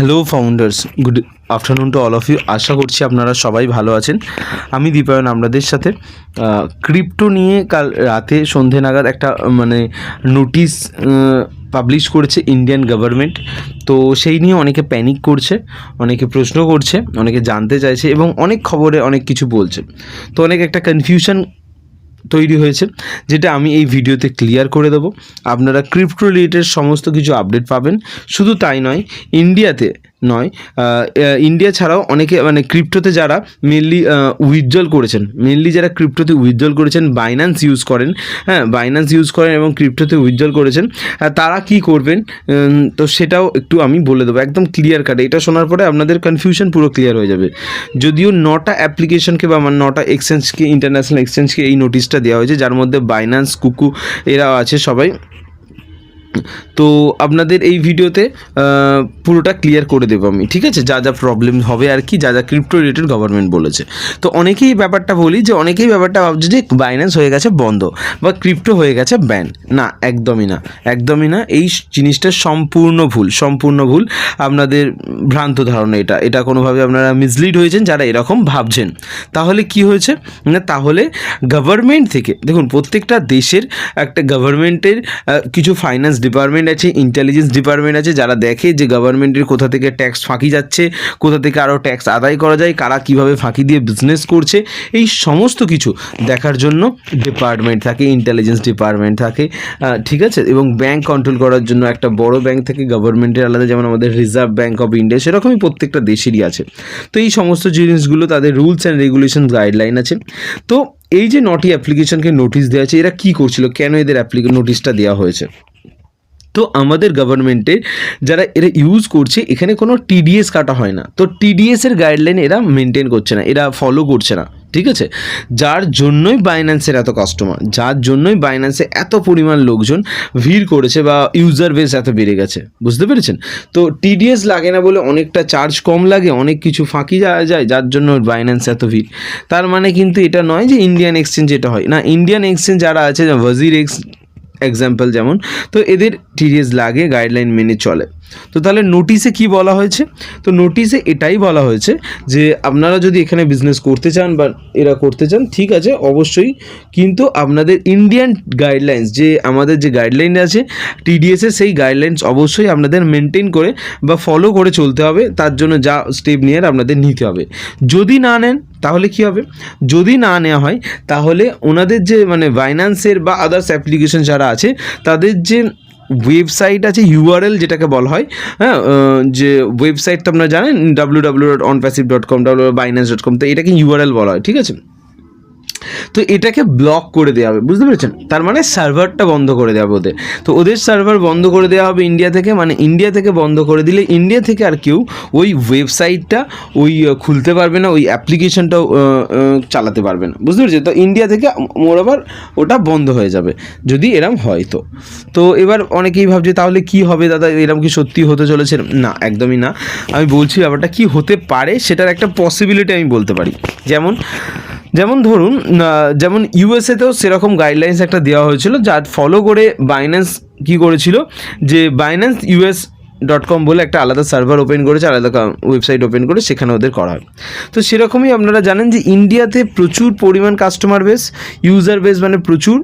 Hello founders good afternoon to all of you আশা করছি আপনারা সবাই ভালো আছেন। আমি দীপায়ন আপনাদের সাথে। ক্রিপ্টো নিয়ে কাল রাতে সন্ধে নাগাদ একটা মানে নোটিশ পাবলিশ করেছে ইন্ডিয়ান গভর্নমেন্ট তো সেই নিয়ে অনেকে প্যানিক করছে, অনেকে প্রশ্ন করছে, অনেকে জানতে চাইছে এবং অনেক খবরে অনেক কিছু বলছে। তো অনেক একটা কনফিউশন তৈরি হয়েছে, যেটা আমি এই ভিডিওতে ক্লিয়ার করে দেবো। আপনারা ক্রিপ্টো রিলেটেড সমস্ত কিছু আপডেট পাবেন। শুধু তাই নয় ইন্ডিয়াতে নয় ইন্ডিয়া ছাড়াও অনেকে মানে ক্রিপ্টোতে যারা মেনলি উইথড্রল করেছেন মেনলি যারা ক্রিপ্টোতে উইথড্রল করেছেন বাইন্যান্স ইউজ করেন হ্যাঁ বাইন্যান্স ইউজ করেন এবং ক্রিপ্টোতে উইথড্রল করেছেন তারা কি করবেন? তো সেটাও একটু আমি বলে দেবো, একদম ক্লিয়ার কাটে এটা শোনার পরে আপনাদের কনফিউশন পুরো ক্লিয়ার হয়ে যাবে। যদিও নটা অ্যাপ্লিকেশনকে বা আমার নটা এক্সচেঞ্জকে ইন্টারন্যাশনাল এক্সচেঞ্জকে এই নোটিশটা দেওয়া হয়েছে, যার মধ্যে বাইন্যান্স কুকু এরা আছে সবাই। তো আপনাদের এই ভিডিওতে পুরোটা ক্লিয়ার করে দেবো আমি, ঠিক আছে? যা যা প্রবলেম হবে আর কি, যা যা ক্রিপ্টো রিলেটেড গভর্নমেন্ট বলেছে। তো অনেকেই ব্যাপারটা বলি যে, অনেকেই ব্যাপারটা ভাবছে যে বাইন্যান্স হয়ে গেছে বন্ধ বা ক্রিপ্টো হয়ে গেছে ব্যান না, একদমই না একদমই না। এই জিনিসটা সম্পূর্ণ ভুল সম্পূর্ণ ভুল। আপনাদের ভ্রান্ত ধারণা এটা। এটা কোনোভাবে আপনারা মিসলিড হয়েছেন যারা এরকম ভাবছেন। তাহলে কি হয়েছে? না, তাহলে গভর্নমেন্ট থেকে, দেখুন, প্রত্যেকটা দেশের একটা গভর্নমেন্টের কিছু ফাইন্যান্স ডিপার্টমেন্ট আছে ইন্টেলিজেন্স ডিপার্টমেন্ট আছে, যারা দেখে যে গভর্নমেন্টের কোথা থেকে ট্যাক্স ফাঁকি যাচ্ছে, কোথা থেকে আরও ট্যাক্স আদায় করা যায়, কারা কীভাবে ফাঁকি দিয়ে বিজনেস করছে, এই সমস্ত কিছু দেখার জন্য ডিপার্টমেন্ট থাকে ইন্টেলিজেন্স ডিপার্টমেন্ট থাকে ঠিক আছে? এবং ব্যাংক কন্ট্রোল করার জন্য একটা বড় ব্যাংক থেকে গভর্নমেন্টের আলাদা, যেমন আমাদের রিজার্ভ ব্যাংক অফ ইন্ডিয়া সেরকমই প্রত্যেকটা দেশেরই আছে। তো এই সমস্ত জিনিসগুলো তাদের রুলস অ্যান্ড রেগুলেশন গাইডলাইন আছে। তো এই যে নটি অ্যাপ্লিকেশনকে নোটিশ দেওয়া আছে এরা কী করছিল? কেন এদের অ্যাপ্লিকে নোটিশটা দেওয়া হয়েছে? তো আমাদের গভর্নমেন্টে যারা এরা ইউজ করছে, এখানে কোনো টিডিএস কাটা হয় না। তো টিডিএস এর গাইডলাইন এরা মেনটেন করছে না, এরা ফলো করছে না, ঠিক আছে? যার জন্যই বাইন্যান্সের এত কাস্টমার যার জন্যই বাইন্যান্সে এত পরিমাণ লোকজন ভিড় করেছে বা ইউজার বেস এত বেড়ে গেছে, বুঝতে পেরেছেন? তো টিডিএস লাগে না বলে অনেকটা চার্জ কম লাগে, অনেক কিছু ফাঁকি যাওয়া যায়, যার জন্য বাইন্যান্স এত ভিড়। তার মানে কিন্তু এটা নয় যে ইন্ডিয়ান এক্সচেঞ্জ এটা হয়। না ইন্ডিয়ান এক্সচেঞ্জ যারা আছে ওয়াজির এক্স এক্সাম্পল যেমন তো এদের টিডিএস লাগে গাইডলাইন মেনে চলে। তো তাহলে নোটিশে কি বলা হয়েছে? তো নোটিশে এটাই বলা হয়েছে যে আপনারা যদি এখানে বিজনেস করতে চান বা এরা করতে চান, ঠিক আছে, অবশ্যই কিন্তু আপনাদের ইন্ডিয়ান গাইডলাইন্স যে আমাদের যে গাইডলাইন আছে টিডিএসের সেই গাইডলাইন্স অবশ্যই আপনাদের মেনটেন করে বা ফলো করে চলতে হবে। তার জন্য যা স্টেপ নিয়ে আপনাদের নিতে হবে। যদি না নেন, তাহলে কি হবে? যদি না নেওয়া হয়, তাহলে ওনাদের যে মানে বাইন্যান্সের বা আদার্স অ্যাপ্লিকেশন যারা আছে, তাদের যে ওয়েবসাইট আছে ইউআরএল যেটাকে বলা হয় হ্যাঁ যে ওয়েবসাইট তো আপনারা জানেন W W dot on passive dot com W Binance dot com তো এটাকে ইউআরএল বলা হয়, ঠিক আছে? তো এটাকে ব্লক করে দেওয়া হবে, বুঝতে পেরেছেন? তার মানে সার্ভারটা বন্ধ করে দেওয়া হবে ওদের। তো ওদের সার্ভার বন্ধ করে দেওয়া হবে ইন্ডিয়া থেকে মানে ইন্ডিয়া থেকে বন্ধ করে দিলে ইন্ডিয়া থেকে আর কেউ ওই ওয়েবসাইটটা ওই খুলতে পারবে না, ওই অ্যাপ্লিকেশনটাও চালাতে পারবে না। বুঝতে পেরেছি তো ইন্ডিয়া থেকে মোরাবার ওটা বন্ধ হয়ে যাবে, যদি এরম হয় তো। তো এবার অনেকেই ভাবছে, তাহলে কি হবে দাদা? এরম কি সত্যি হতে চলেছে? না, একদমই না। আমি বলছি ব্যাপারটা কি হতে পারে, সেটার একটা পসিবিলিটি আমি বলতে পারি। যেমন যেমন ধরুন যেমন ইউএসএতেও সেরকম গাইডলাইন্স একটা দেওয়া হয়েছিল, যার ফলো করে বাইন্যান্স কি করেছিল? যে বাইন্যান্স ইউএস ডট কম বলে একটা আলাদা সার্ভার ওপেন করেছে, আলাদা ওয়েবসাইট ওপেন করে সেখানে ওদের করা হয়। তো সেরকমই আপনারা জানেন যে ইন্ডিয়াতে প্রচুর পরিমাণ কাস্টমার বেস ইউজার বেস মানে প্রচুর।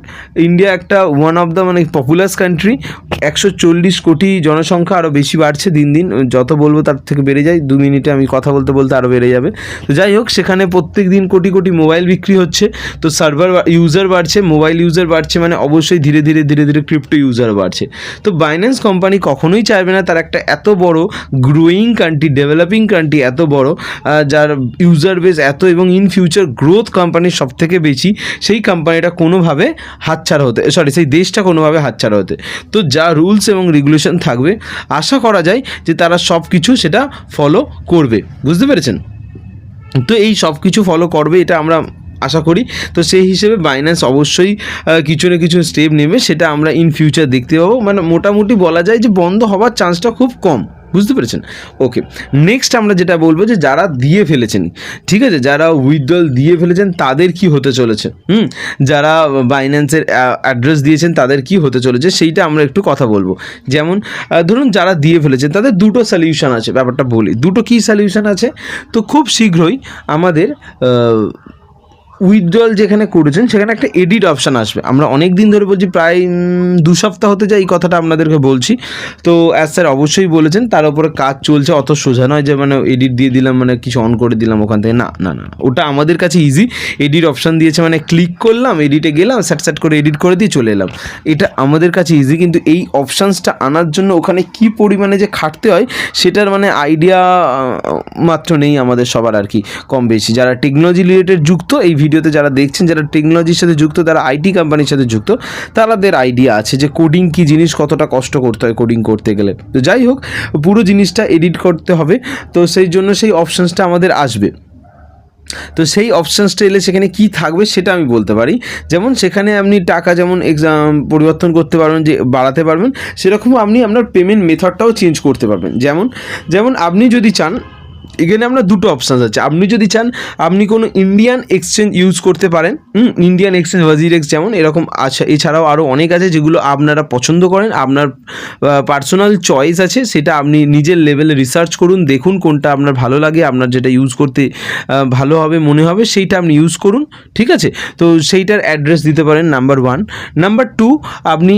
ইন্ডিয়া একটা ওয়ান অফ দ্য মানে পপুলাস কান্ট্রি একশো চল্লিশ কোটি জনসংখ্যা আরও বেশি বাড়ছে দিন দিন। যত বলব তার থেকে বেড়ে যায়, দু মিনিটে আমি কথা বলতে বলতে আরও বেড়ে যাবে। তো যাই হোক, সেখানে প্রত্যেক দিন কোটি কোটি মোবাইল বিক্রি হচ্ছে। তো সার্ভার ইউজার বাড়ছে মোবাইল ইউজার বাড়ছে মানে অবশ্যই ধীরে ধীরে ধীরে ধীরে ক্রিপ্টো ইউজার বাড়ছে। তো বাইন্যান্স কোম্পানি কখনোই চাইবে না তার একটা এত বড় গ্রোয়িং কান্ট্রি ডেভেলপিং কান্ট্রি এত বড় যার ইউজার বেস এত এবং ইন ফিউচার গ্রোথ কোম্পানির সব থেকে বেশি, সেই কোম্পানিটা কোনোভাবে হাতছাড়া হতে সরি সেই দেশটা কোনোভাবে হাতছাড়া হতে। তো যা রুলস এবং রেগুলেশন থাকবে, আশা করা যায় যে তারা সব কিছু সেটা ফলো করবে। বুঝতে পেরেছেন? তো এই সব কিছু ফলো করবে, এটা আমরা আশা করি। তো সেই হিসেবে বাইন্যান্স অবশ্যই কিছু না কিছু স্টেপ নেবে, সেটা আমরা ইন ফিউচার দেখতে পাবো। মানে মোটামুটি বলা যায় যে বন্ধ হওয়ার চান্সটা খুব কম। বুঝতে পেরেছেন? ওকে নেক্সট আমরা যেটা বলব যে যারা দিয়ে ফেলেছেন, ঠিক আছে? যারা উইথড্রল দিয়ে ফেলেছেন, তাদের কি হতে চলেছে? হুম? যারা বাইন্যান্সের অ্যাড্রেস দিয়েছেন, তাদের কি হতে চলেছে? সেইটা আমরা একটু কথা বলব। যেমন ধরুন যারা দিয়ে ফেলেছেন, তাদের দুটো সলিউশন আছে, ব্যাপারটা বলি। দুটো কি সলিউশন আছে? তো খুব শীঘ্রই আমাদের উইথড্রল যেখানে করেছেন, সেখানে একটা এডিট অপশান আসবে। আমরা অনেক দিন ধরে বলছি, প্রায় দু সপ্তাহ হতে যায় এই কথাটা আপনাদেরকে বলছি। তো অ্যাজ স্যার অবশ্যই বলেছেন, তার উপরে কাজ চলছে, অত সোজা নয় যে মানে এডিট দিয়ে দিলাম মানে কিছু অন করে দিলাম ওখান থেকে। না না না না। ওটা আমাদের কাছে ইজি এডিট অপশান দিয়েছে মানে ক্লিক করলাম এডিটে গেলাম স্যাট স্যাট করে এডিট করে দিয়ে চলে এলাম। এটা আমাদের কাছে ইজি কিন্তু এই অপশানসটা আনার জন্য ওখানে কি পরিমাণে যে খাটতে হয়, সেটার মানে আইডিয়া মাত্র নেই আমাদের সবার আর কি, কম বেশি। যারা টেকনোলজি রিলেটেড যুক্ত, এই ভিডিওতে যারা দেখছেন, যারা টেকনোলজির সাথে যুক্ত যারা আইটি কোম্পানির সাথে যুক্ত তাদের আইডিয়া আছে যে কোডিং কি জিনিস কতটা কষ্ট করতে হয় কোডিং করতে গেলে। তো যাই হোক, পুরো জিনিসটা এডিট করতে হবে। তো সেই জন্য সেই অপশানসটা আমাদের আসবে। তো সেই অপশানসটা এলে সেখানে কি থাকবে সেটা আমি বলতে পারি। যেমন সেখানে আপনি টাকা যেমন এক্সাম পরিবর্তন করতে পারবেন, যে বাড়াতে পারবেন, সেরকম আপনি আপনার পেমেন্ট মেথডটাও চেঞ্জ করতে পারবেন। যেমন যেমন আপনি যদি চান এখানে আমরা দুটো অপশান আছে। আপনি যদি চান, আপনি কোনো ইন্ডিয়ান এক্সচেঞ্জ ইউজ করতে পারেন। ইন্ডিয়ান এক্সচেঞ্জ ওয়াজিরেক্স যেমন এরকম আছে, এছাড়াও আরও অনেক আছে যেগুলো আপনারা পছন্দ করেন, আপনার পার্সোনাল চয়েস আছে, সেটা আপনি নিজের লেভেলে রিসার্চ করুন, দেখুন কোনটা আপনার ভালো লাগে, আপনার যেটা ইউজ করতে ভালো হবে, মনে হবে, সেইটা আপনি ইউজ করুন, ঠিক আছে? তো সেইটার অ্যাড্রেস দিতে পারেন নাম্বার ওয়ান নাম্বার টু আপনি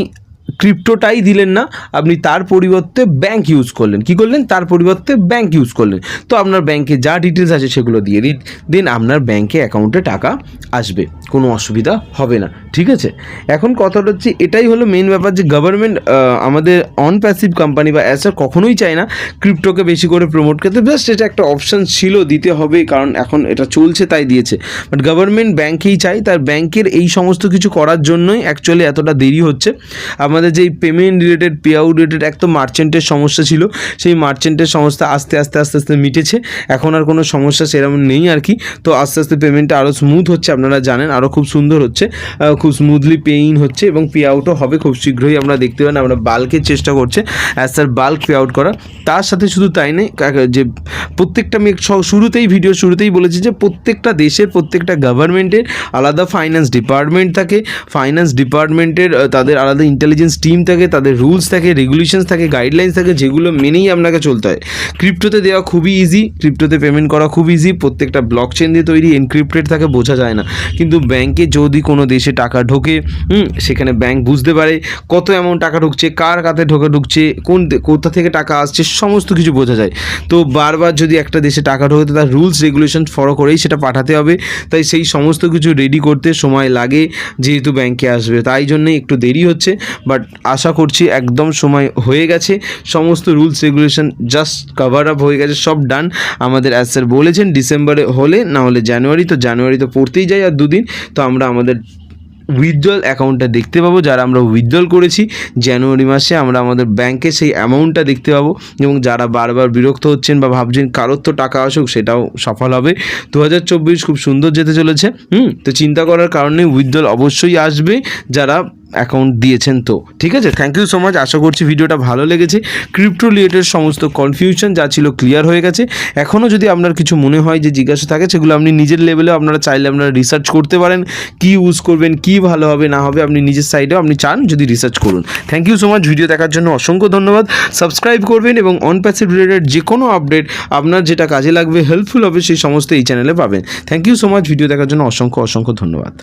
ক্রিপ্টোটাই দিলেন না, আপনি তার পরিবর্তে ব্যাংক ইউজ করলেন। কি করলেন? তার পরিবর্তে ব্যাংক ইউজ করলেন। তো আপনার ব্যাংকে যা ডিটেলস আছে সেগুলো দিয়ে দিন দেন আপনার ব্যাংকে অ্যাকাউন্টে টাকা আসবে। কোনো অসুবিধা হবে না, ঠিক আছে? এখন কথাটা হচ্ছে এটাই হলো মেন ব্যাপার যে গভর্নমেন্ট আমাদের অন প্যাসিভ কোম্পানি বা অ্যাসার কখনোই চায় না ক্রিপ্টোকে বেশি করে প্রমোট করতে। জাস্ট এটা একটা অপশান ছিল, দিতে হবে, কারণ এখন এটা চলছে, তাই দিয়েছে। বাট গভর্নমেন্ট ব্যাংকেই চাই তার ব্যাংকের এই সমস্ত কিছু করার জন্যই অ্যাকচুয়ালি এতটা দেরি হচ্ছে। আমাদের যেই payment related pay out related এক তো মার্চেন্টের সমস্যা ছিল, সেই মার্চেন্টের সমস্যা আস্তে আস্তে আস্তে আস্তে মিটেছে। এখন আর কোনো সমস্যা সেরকম নেই আর কি। তো আস্তে আস্তে পেমেন্টটা আরও স্মুথ হচ্ছে, আপনারা জানেন। আরও খুব সুন্দর হচ্ছে। খুব স্মুথলি পেইন হচ্ছে এবং পে আউটও হবে খুব শীঘ্রই, আমরা দেখতে পান আমরা বাল্কের চেষ্টা করছে as sir bulk pay out করা। তার সাথে শুধু তাই নেই যে প্রত্যেকটা আমি শুরুতেই ভিডিও শুরুতেই বলেছি যে প্রত্যেকটা দেশের, প্রত্যেকটা গভর্নমেন্টের আলাদা ফাইন্যান্স ডিপার্টমেন্ট থাকে। ফাইন্যান্স ডিপার্টমেন্টের তাদের আলাদা ইন্টেলিজেন্স টিম থাকে, তাদের রুলস থাকে রেগুলেশনস থাকে গাইডলাইন্স থাকে, যেগুলো মেনেই আপনাকে চলতে হয়। ক্রিপ্টোতে দেওয়া খুবই ইজি ক্রিপ্টোতে পেমেন্ট করা খুব ইজি প্রত্যেকটা ব্লক চেন দিয়ে তৈরি এনক্রিপ্টেড থাকে, বোঝা যায় না। কিন্তু ব্যাংকে যদি কোনো দেশে টাকা ঢোকে সেখানে ব্যাংক বুঝতে পারে কত অ্যামাউন্ট টাকা ঢুকছে, কার কাতে ঢোকে ঢুকছে, কোন কোথা থেকে টাকা আসছে, সমস্ত কিছু বোঝা যায়। তো বারবার যদি একটা দেশে টাকা ঢোকে তার রুলস রেগুলেশন ফলো করেই সেটা পাঠাতে হবে। তাই সেই সমস্ত কিছু রেডি করতে সময় লাগে যেহেতু ব্যাংকে আসবে। তাই জন্যই একটু দেরি হচ্ছে বাট আশা করছি একদম সময় হয়ে গেছে। সমস্ত rules regulation just cover up হয়ে গেছে, সব ডান আমাদের অ্যাজ স্যার বলেছেন ডিসেম্বরে হলে, না হলে জানুয়ারি তো জানুয়ারি তো পড়তেই যায় আর দুদিন। তো আমরা আমাদের উইথড্রল অ্যাকাউন্টটা দেখতে পাবো, যারা আমরা উইথড্রল করেছি জানুয়ারি মাসে আমরা আমাদের ব্যাংকে সেই অ্যামাউন্টটা দেখতে পাবো এবং যারা বারবার বিরক্ত হচ্ছেন বা ভাবছেন কারোর তো টাকা আসুক, সেটাও সফল হবে। দু হাজার চব্বিশ খুব সুন্দর যেতে চলেছে, হুম? তো চিন্তা করার কারণে উইথড্রল অবশ্যই আসবে। যারা অ্যাকাউন্ট দিয়েছেন তো। ঠিক আছে? থ্যাংক ইউ সো মাচ আশা করছি ভিডিওটা ভালো লেগেছে। ক্রিপ্টো রিলেটেড সমস্ত কনফিউশন যা ছিল ক্লিয়ার হয়ে গেছে। এখনও যদি আপনার কিছু মনে হয় যে জিজ্ঞাসা থাকে, সেগুলো আপনি নিজের লেভেলেও আপনারা চাইলে আপনারা রিসার্চ করতে পারেন। কি ইউজ করবেন, কি ভালো হবে, না হবে আপনি নিজের সাইডেও আপনি চান যদি রিসার্চ করুন। Thank you so much video দেখার জন্য অসংখ্য ধন্যবাদ। সাবস্ক্রাইব করবেন এবং অন প্যাসিভ রিলেটেড যে কোনো আপডেট আপনার যেটা কাজে লাগবে হেল্পফুল হবে, সেই সমস্ত এই চ্যানেলে পাবেন। Thank you so much video দেখার জন্য অসংখ্য অসংখ্য ধন্যবাদ।